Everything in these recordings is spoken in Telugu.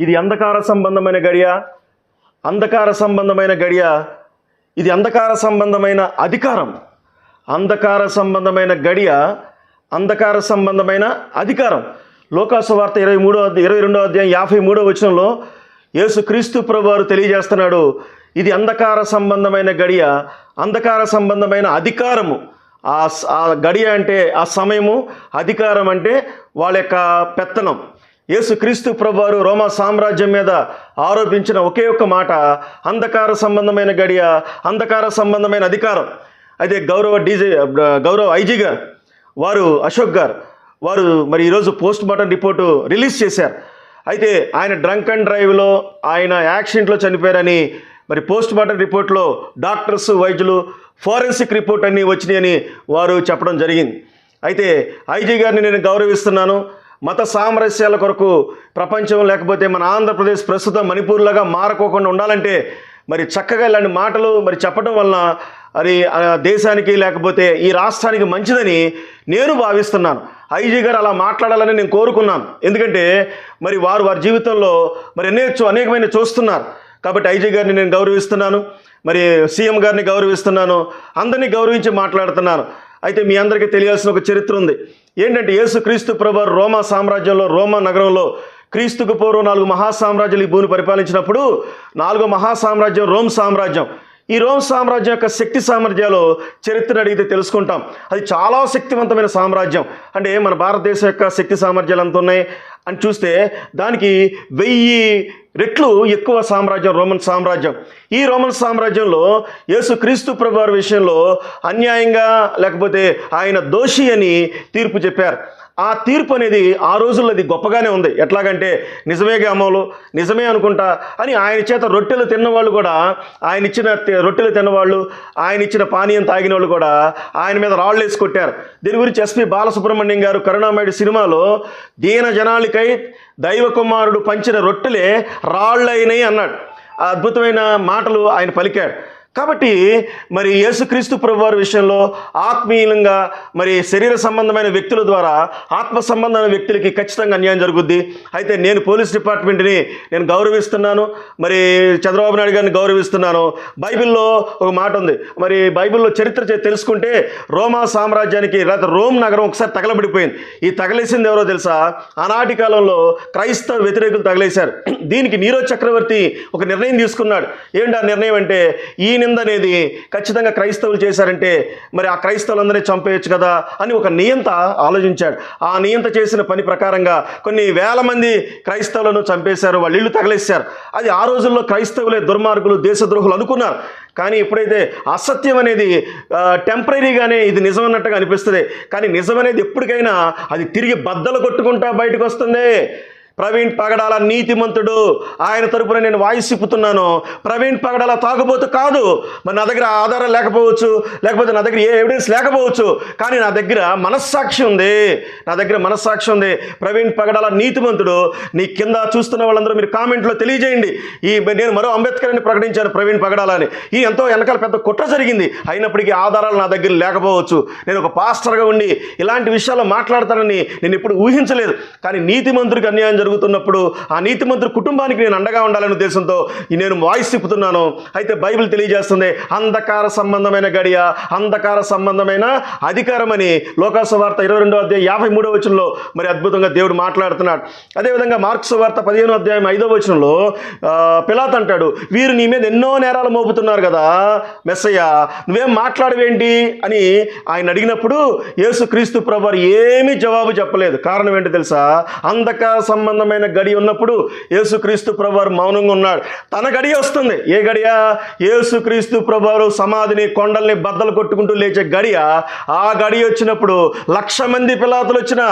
ఇది అంధకార సంబంధమైన గడియ అంధకార సంబంధమైన గడియ ఇది అంధకార సంబంధమైన అధికారం. అంధకార సంబంధమైన గడియ అంధకార సంబంధమైన అధికారం. లోకాసు వార్త ఇరవై మూడో ఇరవై రెండో అధ్యాయం యాభై మూడో వచనంలో యేసు క్రీస్తు ప్రభువారు తెలియజేస్తున్నాడు ఇది అంధకార సంబంధమైన గడియ అంధకార సంబంధమైన అధికారము. ఆ ఆ గడియ అంటే ఆ సమయము అధికారం అంటే వాళ్ళ యొక్క పెత్తనం. యేసు క్రీస్తు ప్రభువారు రోమా సామ్రాజ్యం మీద ఆరోపించిన ఒకే ఒక్క మాట అంధకార సంబంధమైన గడియ అంధకార సంబంధమైన అధికారం. అయితే గౌరవ డీజే గౌరవ ఐజీ గారు వారు అశోక్ గారు వారు మరి ఈరోజు పోస్ట్ మార్టం రిపోర్టు రిలీజ్ చేశారు. అయితే ఆయన డ్రంక్ అండ్ డ్రైవ్లో ఆయన యాక్సిడెంట్లో చనిపోయారని మరి పోస్ట్ మార్టం రిపోర్ట్లో డాక్టర్స్ వైద్యులు ఫోరెన్సిక్ రిపోర్ట్ అన్నీ వచ్చినాయని వారు చెప్పడం జరిగింది. అయితే ఐజీ గారిని నేను గౌరవిస్తున్నాను. మత సామరస్యాల కొరకు ప్రపంచం లేకపోతే మన ఆంధ్రప్రదేశ్ ప్రస్తుతం మణిపూర్లాగా మారకోకుండా ఉండాలంటే మరి చక్కగా ఇలాంటి మాటలు మరి చెప్పడం వలన అది దేశానికి లేకపోతే ఈ రాష్ట్రానికి మంచిదని నేను భావిస్తున్నాను. ఐజీ గారు అలా మాట్లాడాలని నేను కోరుకున్నాను. ఎందుకంటే మరి వారు వారి జీవితంలో మరి అనేక అనేకమైన చూస్తున్నారు. కాబట్టి ఐజీ గారిని నేను గౌరవిస్తున్నాను. మరి సీఎం గారిని గౌరవిస్తున్నాను. అందరినీ గౌరవించి మాట్లాడుతున్నాను. అయితే మీ అందరికీ తెలియాల్సిన ఒక చరిత్ర ఉంది. ఏంటంటే యేసు క్రీస్తు ప్రభు రోమా సామ్రాజ్యంలో రోమా నగరంలో క్రీస్తుకు పూర్వం నాలుగు మహాసామ్రాజ్యాలు ఈ భూమిని పరిపాలించినప్పుడు నాలుగో మహాసామ్రాజ్యం రోమ్ సామ్రాజ్యం. ఈ రోమ్ సామ్రాజ్యం యొక్క శక్తి సామర్థ్యాలు చరిత్ర అడిగితే తెలుసుకుంటాం. అది చాలా శక్తివంతమైన సామ్రాజ్యం. అంటే మన భారతదేశం యొక్క శక్తి సామర్థ్యాలు ఎంత ఉన్నాయి? అని చూస్తే దానికి వెయ్యి రెట్లు ఎక్కువ సామ్రాజ్యం రోమన్ సామ్రాజ్యం. ఈ రోమన్ సామ్రాజ్యంలో యేసు క్రీస్తు ప్రభు విషయంలో అన్యాయంగా లేకపోతే ఆయన దోషి అని తీర్పు చెప్పారు. ఆ తీర్పు అనేది ఆ రోజుల్లో అది గొప్పగానే ఉంది. ఎట్లాగంటే నిజమే గ్రామంలో నిజమే అనుకుంటా అని ఆయన చేత రొట్టెలు తిన్నవాళ్ళు కూడా ఆయన ఇచ్చిన రొట్టెలు తిన్నవాళ్ళు ఆయన ఇచ్చిన పానీయం తాగిన వాళ్ళు కూడా ఆయన మీద రాళ్ళు వేసి కొట్టారు. దీని గురించి ఎస్పి బాలసుబ్రహ్మణ్యం గారు కరుణామయుడు సినిమాలో దీన జనాలకై దైవ కుమారుడు పంచిన రొట్టెలే రాళ్ళైనవి అన్నాడు. అద్భుతమైన మాటలు ఆయన పలికాడు కాబట్టి మరి యేసుక్రీస్తు ప్రభువారి విషయంలో ఆత్మీయంగా మరి శరీర సంబంధమైన వ్యక్తుల ద్వారా ఆత్మ సంబంధమైన వ్యక్తులకి ఖచ్చితంగా అన్యాయం జరుగుద్ది. అయితే నేను పోలీస్ డిపార్ట్మెంట్ని నేను గౌరవిస్తున్నాను. మరి చంద్రబాబు నాయుడు గారిని గౌరవిస్తున్నాను. బైబిల్లో ఒక మాట ఉంది. మరి బైబిల్లో చరిత్ర చే- తెలుసుకుంటే రోమా సామ్రాజ్యానికి లేదా రోమ్ నగరం ఒకసారి తగలబడిపోయింది. ఈ తగలేసింది ఎవరో తెలుసా? ఆనాటి కాలంలో క్రైస్తవ వ్యతిరేకులు తగలేశారు. దీనికి నీరో చక్రవర్తి ఒక నిర్ణయం తీసుకున్నాడు. ఏంటి ఆ నిర్ణయం అంటే ఈయన నింద అనేది ఖచ్చితంగా క్రైస్తవులు చేశారంటే మరి ఆ క్రైస్తవులందరినీ చంపేయచ్చు కదా అని ఒక నియంత ఆలోచించాడు. ఆ నియంత చేసిన పని ప్రకారంగా కొన్ని వేల మంది క్రైస్తవులను చంపేశారు వాళ్ళ ఇల్లు తగలేశారు. అది ఆ రోజుల్లో క్రైస్తవులే దుర్మార్గులు దేశద్రోహులు అనుకున్నారు. కానీ ఎప్పుడైతే అసత్యం అనేది టెంపరీగానే ఇది నిజం అన్నట్టుగా అనిపిస్తుంది. కానీ నిజం అనేది ఎప్పటికైనా అది తిరిగి బద్దలు కొట్టుకుంటా బయటకు వస్తుంది. ప్రవీణ్ పగడాల నీతిమంతుడు. ఆయన తరపున నేను వాయిస్ ప్రవీణ్ పగడాల తాగుబోతు కాదు. మరి నా దగ్గర ఆధారం లేకపోవచ్చు లేకపోతే నా దగ్గర ఏ ఎవిడెన్స్ లేకపోవచ్చు. కానీ నా దగ్గర మనస్సాక్షి ఉంది. నా దగ్గర మనస్సాక్షి ఉంది. ప్రవీణ్ పగడాల నీతిమంతుడు. నీ కింద చూస్తున్న వాళ్ళందరూ మీరు కామెంట్లో తెలియజేయండి. ఈ నేను మరో అంబేద్కర్ అని ప్రకటించాను ప్రవీణ్ పగడాల అని. ఈ ఎంతో వెనకాల పెద్ద కుట్ర జరిగింది. అయినప్పటికీ ఆధారాలు నా దగ్గర లేకపోవచ్చు. నేను ఒక పాస్టర్గా ఉండి ఇలాంటి విషయాలు మాట్లాడతానని నేను ఎప్పుడు ఊహించలేదు. కానీ నీతిమంతుడికి అన్యాయం జరుగుతున్నప్పుడు ఆ నీతిమంతుడి కుటుంబానికి నేను అండగా ఉండాలనే ఉద్దేశంతో ఈ నేను వాయిస్ తిప్పుతున్నాను అయితే బైబిల్ తెలియజేస్తుంది అంధకార సంబంధమైన గడియ అంధకార సంబంధమైన అధికారం అని లోకాసు ఇరవై రెండో అధ్యాయం యాభై మూడో వచనంలో మరి అద్భుతంగా దేవుడు మాట్లాడుతున్నాడు. అదేవిధంగా మార్క్స్ వార్త పదిహేనో అధ్యాయం ఐదో వచనంలో పిలాత్ అంటాడు వీరు నీ మీద ఎన్నో నేరాలు మోపుతున్నారు కదా మెస్సయ్య నువ్వేం మాట్లాడవేంటి? అని ఆయన అడిగినప్పుడు యేసు క్రీస్తు ప్రభు ఏమీ జవాబు చెప్పలేదు. కారణం ఏంటి తెలుసా? అంధకార సంబంధం సంబంధమైన గడి ఉన్నప్పుడు యేసుక్రీస్తు ప్రభువారు మౌనంగా ఉన్నాడు. తన గడి వస్తుంది. ఏ గడియ? యేసుక్రీస్తు ప్రభువారు సమాధిని కొండల్ని బద్దలు కొట్టుకుంటూ లేచే గడియ? ఆ గడి వచ్చినప్పుడు లక్ష మంది పిలాతులు వచ్చిన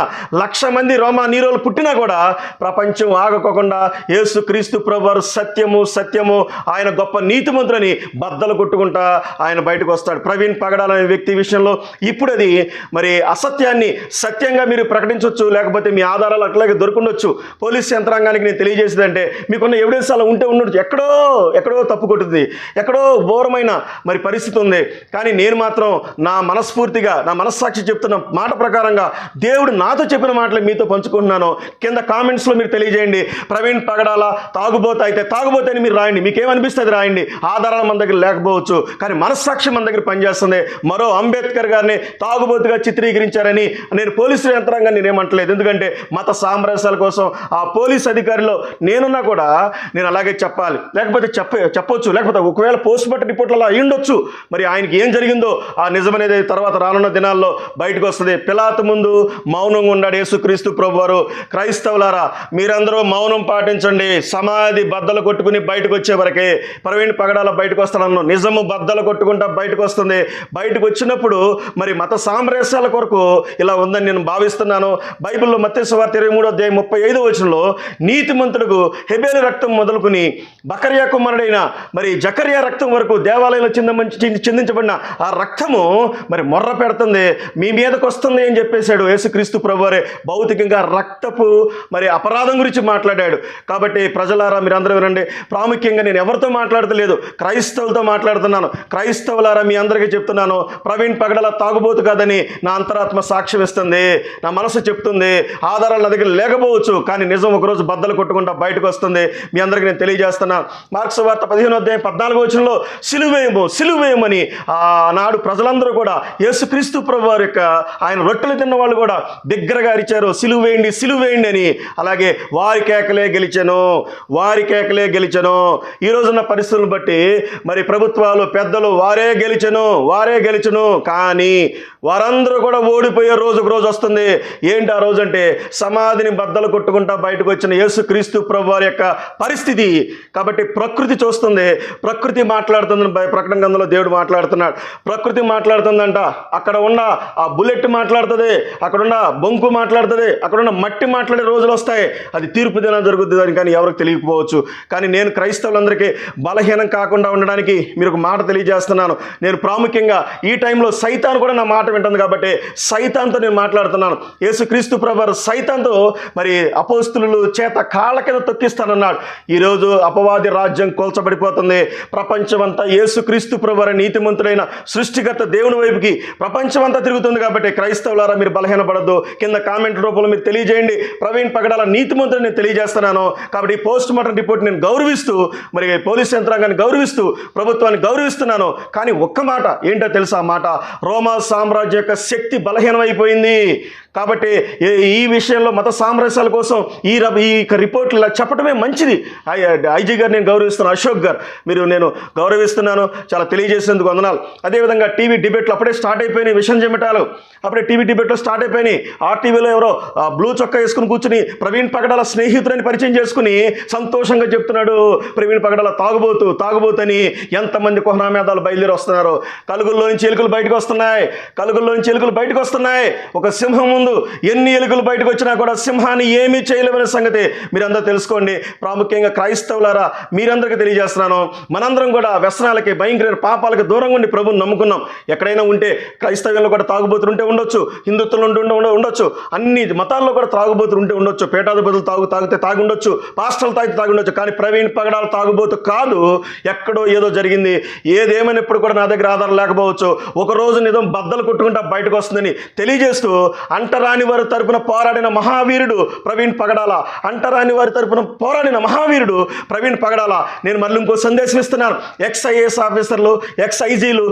లక్ష మంది రోమా నీరోలు పుట్టినా కూడా ప్రపంచం ఆగకోకుండా యేసుక్రీస్తు ప్రభువారు సత్యము సత్యము ఆయన గొప్ప నీతిమంతులని బద్దలు కొట్టుకుంటా ఆయన బయటకు వస్తాడు. ప్రవీణ్ పగడాలనే వ్యక్తి విషయంలో ఇప్పుడు అది మరి అసత్యాన్ని సత్యంగా మీరు ప్రకటించవచ్చు లేకపోతే మీ ఆధారాలు అట్లాగే దొరుకుండొచ్చు. పోలీస్ యంత్రాంగానికి నేను తెలియజేసేదంటే మీకున్న ఎవిడెన్స్ అలా ఉంటే ఉండొచ్చు. ఎక్కడో ఎక్కడో తప్పు కొట్టుతుంది ఎక్కడో ఘోరమైన మరి పరిస్థితి ఉంది. కానీ నేను మాత్రం నా మనస్ఫూర్తిగా నా మనస్సాక్షి చెప్తున్న మాట ప్రకారంగా దేవుడు నాతో చెప్పిన మాటలు మీతో పంచుకుంటున్నాను. కింద కామెంట్స్లో మీరు తెలియజేయండి. ప్రవీణ్ పగడాల తాగుబోత అయితే తాగుబోతే అని మీరు రాయండి. మీకేమనిపిస్తుంది రాయండి. ఆధారాలు మన దగ్గర లేకపోవచ్చు. కానీ మనస్సాక్షి మన దగ్గర పనిచేస్తుంది. మరో అంబేద్కర్ గారిని తాగుబోతుగా చిత్రీకరించారని నేను పోలీసుల యంత్రాంగాన్ని నేనేమంటలేదు. ఎందుకంటే మత సామరస్యాల కోసం ఆ పోలీస్ అధికారిలో నేనున్నా కూడా నేను అలాగే చెప్పాలి. లేకపోతే చెప్ప చెప్పొచ్చు. లేకపోతే ఒకవేళ పోస్ట్ మార్టం రిపోర్ట్లలో అయ్యుండొచ్చు మరి ఆయనకి ఏం జరిగిందో ఆ నిజమనేది తర్వాత రానున్న దినాల్లో బయటకు వస్తుంది. పిలాత ముందు మౌనంగా ఉన్నాడు యేసుక్రీస్తు ప్రభు వారు క్రైస్తవులారా మీరందరూ మౌనం పాటించండి. సమాధి బద్దలు కొట్టుకుని బయటకు వచ్చే వరకే ప్రవీణ్ పగడాల బయటకు వస్తాను నిజము బద్దలు కొట్టుకుంటా బయటకు వస్తుంది. బయటకు వచ్చినప్పుడు మరి మత సామరస్యాల కొరకు ఇలా ఉందని నేను భావిస్తున్నాను. బైబిల్లో మత్స్యవార్త ఇరవై మూడో అధ్యాయం ముప్పై ఐదో వచనంలో నీతిమంతుడుకు హెబేలు రక్తం మొదలుకుని బకర్యా కుమారుడైన మరి జకర్యా రక్తం వరకు దేవాలయంలో చిందమంచి చిందించబడిన ఆ రక్తము మరి మొర్ర పెడుతుంది మీ మీదకు వస్తుంది అని చెప్పేశాడు యేసుక్రీస్తు ప్రభువారే. భౌతికంగా రక్తపు మరి అపరాధం గురించి మాట్లాడాడు. కాబట్టి ప్రజలారా మీరందరూ వినండి ప్రాముఖ్యంగా నేను ఎవరితో మాట్లాడతలేదు క్రైస్తవులతో మాట్లాడుతున్నాను. క్రైస్తవులారా మీ అందరికీ చెప్తున్నాను ప్రవీణ్ పగడల తాగుబోతు కాదని నా అంతరాత్మ సాక్ష్యం ఇస్తుంది నా మనసు చెప్తుంది ఆధారాలు నా దగ్గర లేకపోవచ్చు కానీ నిజం ఒకరోజు బద్దలు కొట్టుకుంటా బయటకు వస్తుంది. మీ అందరికీ నేను తెలియజేస్తున్నా. మార్క్స్ వార్త పదిహేను అధ్యాయం పద్నాలుగు వచనంలో సిలువేయము సిలువేయమని ఆనాడు ప్రజలందరూ కూడా యేసుక్రీస్తు ప్రభు వారి యొక్క ఆయన రొట్టెలు తిన్న వాళ్ళు కూడా దగ్గరగా అరిచారు. సిలువేయండి సిలువేయండి అని. అలాగే వారి కేకలే గెలిచను వారి కేకలే గెలిచను. ఈ రోజున్న పరిస్థితులను బట్టి మరి ప్రభుత్వాలు పెద్దలు వారే గెలిచెను వారే గెలిచను. కానీ వారందరూ కూడా ఓడిపోయే రోజుకు రోజు వస్తుంది. ఏంటి ఆ రోజు అంటే సమాధిని బద్దలు కొట్టుకుంటా బయటకు వచ్చిన యేసుక్రీస్తు ప్రభు వారి యొక్క పరిస్థితి. కాబట్టి ప్రకృతి చూస్తుంది. ప్రకృతి మాట్లాడుతుందని ప్రకటన గంధంలో దేవుడు మాట్లాడుతున్నాడు. ప్రకృతి మాట్లాడుతుందంట. అక్కడ ఉన్న ఆ బుల్లెట్ మాట్లాడుతుంది. అక్కడ ఉన్న బొంకు మాట్లాడుతుంది. అక్కడ ఉన్న మట్టి మాట్లాడే రోజులు వస్తాయి. అది తీర్పు దినం జరుగుతుంది అని కానీ ఎవరికి తెలియకపోవచ్చు. కానీ నేను క్రైస్తవులందరికీ బలహీనం కాకుండా ఉండడానికి మీరు ఒక మాట తెలియజేస్తున్నాను. నేను ప్రాముఖ్యంగా ఈ టైంలో సైతాన్ కూడా నా మాట వింటుంది కాబట్టి సైతాన్తో నేను మాట్లాడుతున్నాను. యేసుక్రీస్తు ప్రభు సైతాన్తో మరి అపోస్తులు చేత కాళ్ళ కింద తొక్కిస్తానన్నాడు. ఈరోజు అపవాది రాజ్యం కోల్చబడిపోతుంది. ప్రపంచమంతా యేసుక్రీస్తు ప్రభు నీతిమంతుడైన సృష్టికర్త దేవుని వైపుకి ప్రపంచమంతా తిరుగుతుంది కాబట్టి క్రైస్తవులారా మీరు బలహీనపడద్దు. కింద కామెంట్ రూపంలో మీరు తెలియజేయండి. ప్రవీణ్ పగడాల నీతిమంతుడు నేను తెలియజేస్తున్నాను. కాబట్టి పోస్ట్ మార్టం రిపోర్ట్ నేను గౌరవిస్తూ మరి పోలీస్ యంత్రాంగాన్ని గౌరవిస్తూ ప్రభుత్వాన్ని గౌరవిస్తున్నాను. కానీ ఒక్క మాట ఏంటో తెలుసా మాట? రోమా సామ్రాజ్యం యొక్క శక్తి బలహీనమైపోయింది. కాబట్టి ఈ- ఈ విషయంలో మత సామరస్యాల కోసం ఈ ఈ యొక్క రిపోర్ట్లు ఇలా చెప్పడమే మంచిది ఐజీ గారు నేను గౌరవిస్తున్నాను అశోక్ గారు. మీరు నేను గౌరవిస్తున్నాను. చాలా తెలియజేసేందుకు వందనాలు. అదేవిధంగా టీవీ డిబేట్లు అప్పుడే స్టార్ట్ అయిపోయినాయి విషయం చెమటాలు. అప్పుడే టీవీ డిబేట్లో స్టార్ట్ అయిపోయినాయి. ఆ టీవీలో ఎవరో ఆ బ్లూ చొక్కా వేసుకుని కూర్చుని ప్రవీణ్ పగడాల స్నేహితులని పరిచయం చేసుకుని సంతోషంగా చెప్తున్నాడు ప్రవీణ్ పగడాల తాగుబోతు తాగుబోతని ఎంతమంది కుహనామేధాలు బయలుదేరి వస్తున్నారు? కలుగుల్లో నుంచి ఎలుకలు బయటకు వస్తున్నాయి. కలుగుల్లో నుంచి ఎలుకలు బయటకు వస్తున్నాయి. ఒక సింహం ముందు ఎన్ని ఎలుకలు బయటకు వచ్చినా కూడా సింహాన్ని ఏమీ చేయలేమనే సంగతి మీరందరూ తెలుసుకోండి. ప్రాముఖ్యంగా క్రైస్తవులారా మీరందరికీ తెలియజేస్తున్నాను. మనందరం కూడా వ్యసనాలకి భయంకర పాపాలకి దూరంగా ఉండి ప్రభుని నమ్ముకున్నాం. ఎక్కడైనా ఉంటే క్రైస్తవ్యంలో కూడా తాగుబోతులు ఉంటే ఉండొచ్చు హిందుత్వంలో ఉండి ఉండొచ్చు అన్ని మతాల్లో కూడా తాగుబోతులు ఉంటే ఉండొచ్చు పేటాధిపతులు తాగు తాగితే తాగి ఉండొచ్చు పాస్టర్లు తాగితే తాగి ఉండొచ్చు కానీ ప్రవీణ్ పగడాలు తాగుబోతు కాదు ఎక్కడో ఏదో జరిగింది. ఏదేమైనప్పుడు కూడా నా దగ్గర ఆధారం లేకపోవచ్చు. ఒక రోజు నిజం బద్దలు కొట్టుకుంటా బయటకు వస్తుందని తెలియజేస్తూ అంటరాని వారి తరపున పోరాడిన మహావీరుడు ప్రవీణ్ పగడాల అంటరాని వారి తరపున పోరాడిన మహావీరుడు ప్రవీణ్ పగడాల. నేను మళ్ళీ ఇంకో సందేశం ఇస్తున్నాను. ఎక్స్ఐఏఎస్ ఆఫీసర్లు ఎక్స్ఐజీలు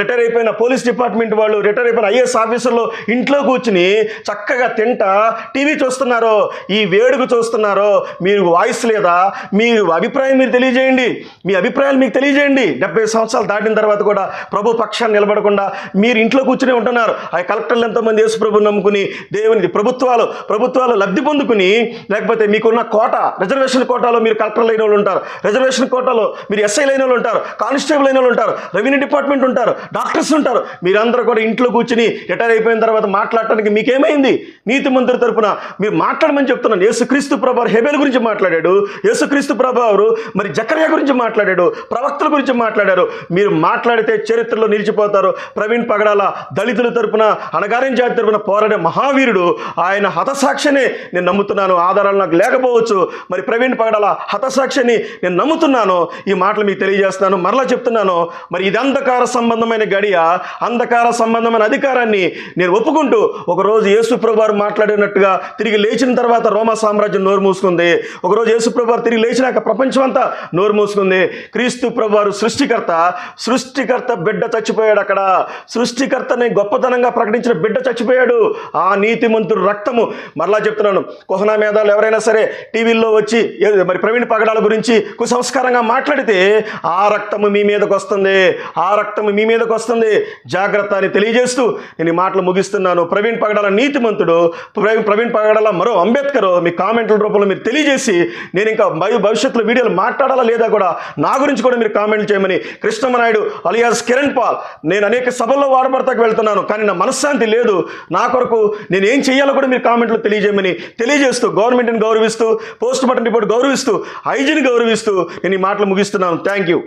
రిటైర్ అయిపోయిన పోలీస్ డిపార్ట్మెంట్ వాళ్ళు రిటైర్ అయిపోయిన ఐఏఎస్ ఆఫీసర్లు ఇంట్లో కూర్చుని చక్కగా తింటా టీవీ చూస్తున్నారో ఈ వేడుక చూస్తున్నారో మీరు వాయిస్ లేదా? మీ అభిప్రాయం మీరు తెలియజేయండి. మీ అభిప్రాయాలు మీకు తెలియజేయండి. డెబ్బై సంవత్సరాలు దాటిన తర్వాత కూడా ప్రభు పక్షాన్ని నిలబడకుండా మీరు ఇంట్లో కూర్చుని ఉంటున్నారు. ఆ కలెక్టర్లు ఎంతోమంది యేసు ప్రభు నమ్ముకుని దేవుని ప్రభుత్వాలు ప్రభుత్వాలు లబ్ధి పొందుకుని లేకపోతే మీకున్న కోట రిజర్వేషన్ కోటాలో మీరు కలెక్టర్లు అయిన వాళ్ళు ఉంటారు. రిజర్వేషన్ కోటాలో మీరు ఎస్ఐలు అయిన వాళ్ళు ఉంటారు. కానిస్టేబుల్ అయిన వాళ్ళు ఉంటారు. రెవెన్యూ డిపార్ట్మెంట్ ఉంటారు. డాక్టర్స్ ఉంటారు. మీరందరూ కూడా ఇంట్లో కూర్చుని రిటైర్ అయిపోయిన తర్వాత మాట్లాడటానికి మీకేమైంది? నీతి మంత్రి తరపున మీరు మాట్లాడమని చెప్తున్నాను. యేసుక్రీస్తు ప్రభు హెబెల్ గురించి మాట్లాడాడు. యేసుక్రీస్తు ప్రభావారు మరి జకర్య గురించి మాట్లాడాడు. ప్రవక్తల గురించి మాట్లాడారు. మీరు మాట్లాడితే చరిత్రలో నిలిచిపోతారు. ప్రవీణ్ పగడాల దళితుల తరపున అనగారిన జాతి తరపున పోరాడే మహావీరుడు. ఆయన హతసాక్షినే నేను నమ్ముతున్నాను. నమ్ముతున్నాను ఆధారాలు నాకు లేకపోవచ్చు మరి ప్రవీణ్ పగడాల హతసాక్షిని నేను నమ్ముతున్నాను. ఈ మాటలు మీకు తెలియజేస్తున్నాను మరలా చెప్తున్నాను. మరి ఇది అంధకార సంబంధమైన గడియ అంధకార సంబంధమైన అధికారాన్ని నేను ఒప్పుకుంటూ ఒకరోజు యేసు ప్రభువారు మాట్లాడినట్టుగా తిరిగి లేచిన తర్వాత రోమా సామ్రాజ్యం నోరు మూసుకుంది. ఒకరోజు యేసు తిరిగి లేచినాక ప్రపంచం అంతా నోరు మూసుకుంది. క్రీస్తు ప్రభువారు సృష్టికర్త సృష్టికర్త బిడ్డ చచ్చిపోయాడు అక్కడ. సృష్టికర్తని గొప్పతనంగా ప్రకటించిన బిడ్డ చచ్చిపోయాడు. ఆ నీతిమంతుడు రక్తము మరలా చెప్తున్నాను కుహనా మేధాలు ఎవరైనా సరే టీవీల్లో వచ్చి మరి ప్రవీణ్ పగడాల గురించి కుసంస్కారంగా మాట్లాడితే ఆ రక్తము మీ మీదకి వస్తుంది ఆ రక్తము మీ మీదకి వస్తుంది జాగ్రత్త అని తెలియజేస్తూ నేను ఈ మాటలు ముగిస్తున్నాను. ప్రవీణ్ పగడాల నీతిమంతుడు ప్రవీణ్ ప్రవీణ్ పగడాల మరో అంబేద్కర్ మీ కామెంట్ల రూపంలో మీరు తెలియజేసి నేను ఇంకా భవిష్యత్తులో వీడియోలు మాట్లాడాలా లేదా కూడా నా గురించి కూడా మీరు కామెంట్లు చేయమని కృష్ణమనాయుడు అలియాస్ కిరణ్ పాల్ నేను అనేక సభల్లో వాడబడతాకు వెళ్తున్నాను కానీ నా మనశ్శాంతి లేదు. నా కొరకు నేను ఏం చేయాలో కూడా మీరు కామెంట్లు తెలియజేయమని తెలియజేస్తూ గవర్నమెంట్ని గౌరవిస్తూ పోస్ట్ మార్టం రిపోర్ట్ గౌరవిస్తూ ఐజీని గౌరవిస్తూ నేను ఈ మాటలు ముగిస్తున్నాను. Thank you